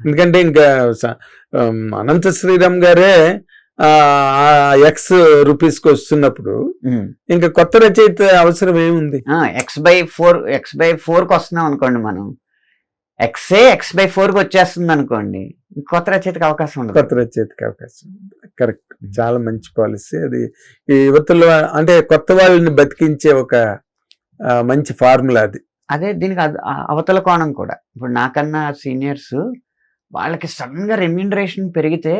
ఎందుకంటే ఇంకా అనంత శ్రీరామ్ గారే ఎక్స్ రూపీస్కి వస్తున్నప్పుడు ఇంకా కొత్త రచయిత అవసరం ఏముంది? X by four X by ఫోర్కి వస్తున్నాం అనుకోండి మనం. ఎక్సే ఎక్స్ బై ఫోర్కి వచ్చేస్తుంది అనుకోండి. కొత్త రచయితకి అవకాశం ఉండదు. కొత్త రచయితకి అవకాశం కరెక్ట్ చాలా మంచి పాలసీ అది ఈ యువతలో అంటే కొత్త వాళ్ళని బతికించే ఒక మంచి ఫార్ములా అది. అదే దీనికి అవతల కోణం కూడా. ఇప్పుడు నాకన్నా సీనియర్స్ వాళ్ళకి సడన్గా రెమ్యూనరేషన్ పెరిగితే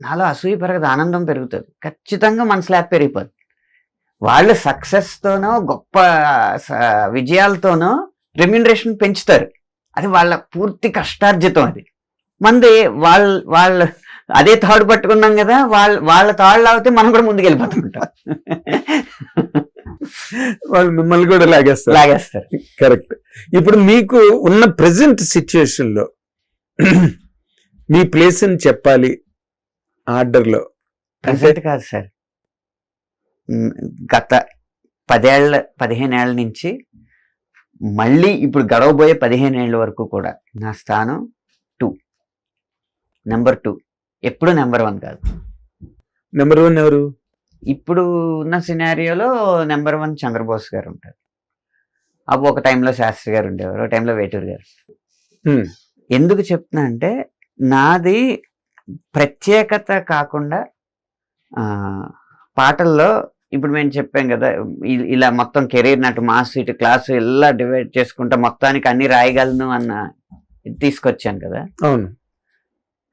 నాలో అసూయ పెరగదు ఆనందం పెరుగుతుంది. ఖచ్చితంగా మన స్లాబ్ పెరిగిపోద్ది వాళ్ళు సక్సెస్ తోనో గొప్ప విజయాలతోనో రెమ్యూనరేషన్ పెంచుతారు. అది వాళ్ళ పూర్తి కష్టార్జితం అది. మంది వాళ్ళ వాళ్ళ అదే తాడు పట్టుకున్నాం కదా వాళ్ళ వాళ్ళ తాళ్ళు అవుతే మనం కూడా ముందుకు వెళ్ళిపోతుంటాం వాళ్ళు మిమ్మల్ని కూడా లాగేస్తారు. లాగేస్తారు. కరెక్ట్. ఇప్పుడు మీకు ఉన్న ప్రెసెంట్ సిచ్యుయేషన్లో మీ ప్లేస్ అని చెప్పాలి ఆర్డర్లో ప్రెసెంట్ కాదు సార్. గత పదేళ్ళ పదిహేను ఏళ్ళ నుంచి మళ్ళీ ఇప్పుడు గడవబోయే పదిహేను ఏళ్ళ వరకు కూడా నా స్థానం టూ నెంబర్ టూ ఎప్పుడు నెంబర్ వన్ కాదు. నెంబర్ వన్ ఎవరు? ఇప్పుడు ఉన్న సినారియోలో నెంబర్ వన్ చంద్రబోస్ గారు ఉంటారు. అప్పుడు ఒక టైంలో శాస్త్రి గారు ఉండేవారు ఒక టైంలో వేటూరు గారు. ఎందుకు చెప్తున్నా అంటే నాది ప్రత్యేకత కాకుండా పాటల్లో ఇప్పుడు మేము చెప్పాం కదా ఇలా మొత్తం కెరీర్ నటు మాస్ ఇటు క్లాస్ ఇలా డివైడ్ చేసుకుంటా మొత్తానికి అన్ని రాయగలను అన్న తీసుకొచ్చాను కదా. అవును.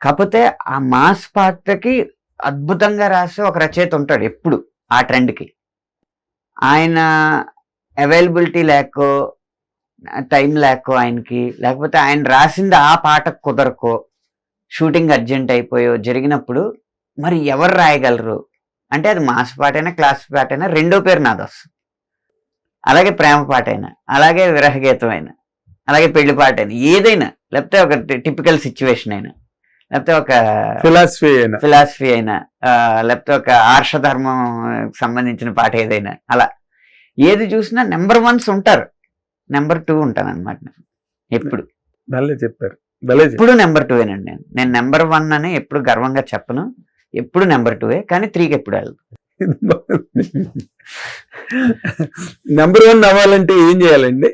కాకపోతే ఆ మాస్ పాటకి అద్భుతంగా రాసే ఒక రచయిత ఉంటాడు ఎప్పుడు ఆ ట్రెండ్కి. ఆయన అవైలబిలిటీ లేకో టైం లేకో ఆయనకి లేకపోతే ఆయన రాసింది ఆ పాటకు కుదరకో షూటింగ్ అర్జెంట్ అయిపోయో జరిగినప్పుడు మరి ఎవరు రాయగలరు? అంటే అది మాస్ పాటైనా క్లాస్ పాటైనా రెండో పేరు నాది వస్తుంది. అలాగే ప్రేమ పాటైనా అలాగే విరహగీతం అయినా అలాగే పెళ్ళి పాట అయినా ఏదైనా లేకపోతే ఒక టిపికల్ సిచ్యువేషన్ అయినా లేకపోతే ఒక ఫిలాసఫీ అయినా. ఫిలాసఫీ అయినా లేకపోతే ఒక ఆర్షధర్మం సంబంధించిన పాట ఏదైనా అలా. ఏది చూసినా నెంబర్ వన్స్ ఉంటారు. నెంబర్ టూ ఉంటాను అనమాట ఎప్పుడు చెప్పారు. ఎప్పుడు నెంబర్ టూ ఏనండి నేను. నేను నెంబర్ వన్ అని ఎప్పుడు గర్వంగా చెప్పను. ఎప్పుడు నెంబర్ టూవే కానీ త్రీకి ఎప్పుడు వెళ్ళదు నెంబర్ వన్ అవ్వాలంటే ఏం చేయాలండి?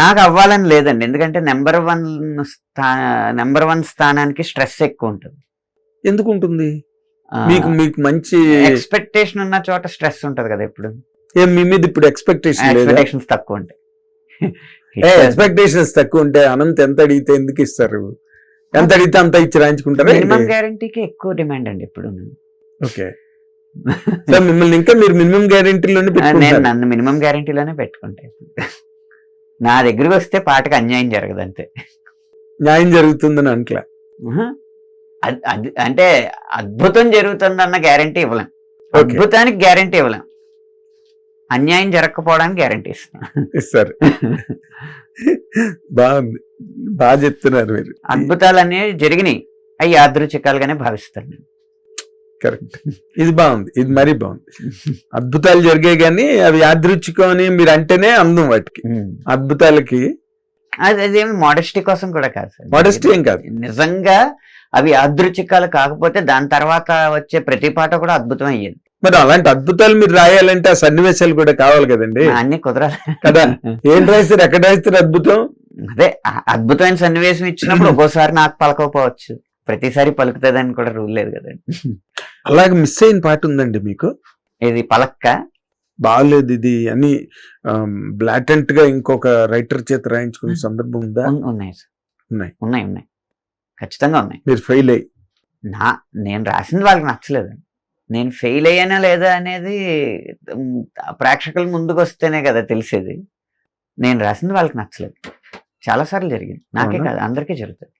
నాకు అవ్వాలని లేదండి. ఎందుకంటే నెంబర్ వన్ స్థా నెంబర్ వన్ స్థానానికి స్ట్రెస్ ఎక్కువ ఉంటుంది. ఎందుకు ఉంటుంది మీకు మీకు మంచి ఎక్స్పెక్టేషన్ ఉన్న చోట స్ట్రెస్ ఉంటది కదా ఎప్పుడు? ఏం మీ మీద ఇప్పుడు ఎక్స్పెక్టేషన్ ఎక్స్పెక్టేషన్స్ తక్కువ ఉంటాయి. ఎక్స్పెక్టేషన్స్ తక్కువ ఉంటే అనంత్ ఎంత అడిగితే ఎందుకు ఇస్తారు? ఎంత అడిగితే అంత ఇచ్చి రాయించుకుంటారా మినిమం గ్యారంటీకి ఎక్కువ డిమాండ్ అండి ఇప్పుడు. ఓకే. మిమ్మల్ని ఇంకా మీరు మినిమం గ్యారెంటీలోనే నేను నన్ను మినిమం గ్యారంటీలోనే పెట్టుకుంటా నా దగ్గరికి వస్తే పాటకు అన్యాయం జరగదు అంతే. న్యాయం జరుగుతుందని అంట్లా. అంటే అద్భుతం జరుగుతుందన్న గ్యారంటీ ఇవ్వలేం. అద్భుతానికి గ్యారంటీ ఇవ్వలేం. అన్యాయం జరగకపోవడానికి గ్యారంటీ ఇస్తాం ఇస్తారు బాగుంది బాగా చెప్తున్నారు మీరు. అద్భుతాలు అనేవి జరిగినాయి. అవి యాదృచ్ఛికాలుగానే భావిస్తాను నేను. కరెక్ట్ ఇది బాగుంది. ఇది మరీ బాగుంది. అద్భుతాలు జరిగాయి కానీ అవి యాదృచ్ఛికం అని మీరు అంటేనే అందం వాటికి. అద్భుతాలకి అది అదేమి మోడెస్టీ కోసం కూడా కాదు సార్. మోడెస్టీ ఏం కాదు. నిజంగా అవి యాదృచ్ఛికాలు కాకపోతే దాని తర్వాత వచ్చే ప్రతి పాట కూడా అద్భుతం అయ్యేది. మరి అలాంటి అద్భుతాలు మీరు రాయాలంటే ఆ సన్నివేశాలు కూడా కావాలి కదండి. అన్ని కుదరాలి. కదా? ఏం రాయిస్తారు ఎక్కడ రాయిస్తారు అద్భుతం? అదే అద్భుతమైన సన్నివేశం ఇచ్చినప్పుడు ఒక్కోసారి నాకు పలకపోవచ్చు ప్రతిసారి పలుకుతుందని కూడా రూల్ లేదు కదండి అలాగే మిస్ అయిన పాట ఉందండి మీకు? ఇది పలక్క? బాగలేదు ఇది అని బ్లాటెంట్గా ఇంకొక రైటర్ చేత రాయించుకునే సందర్భం ఉందా? ఉన్- ఉన్నాయి సార్. ఉన్నాయి. ఉన్నాయి ఉన్నాయి. ఖచ్చితంగా ఉన్నాయి. మీరు ఫెయిల్ అయ్యి. నా నేను రాసింది వాళ్ళకి నచ్చలేదు. నేను ఫెయిల్ అయ్యానా లేదా అనేది ప్రేక్షకుల ముందుకు వస్తేనే కదా తెలిసేది. నేను రాసింది వాళ్ళకి నచ్చలేదు. చాలా సార్లు జరిగింది. నాకే? కాదు అందరికీ జరుగుతుంది.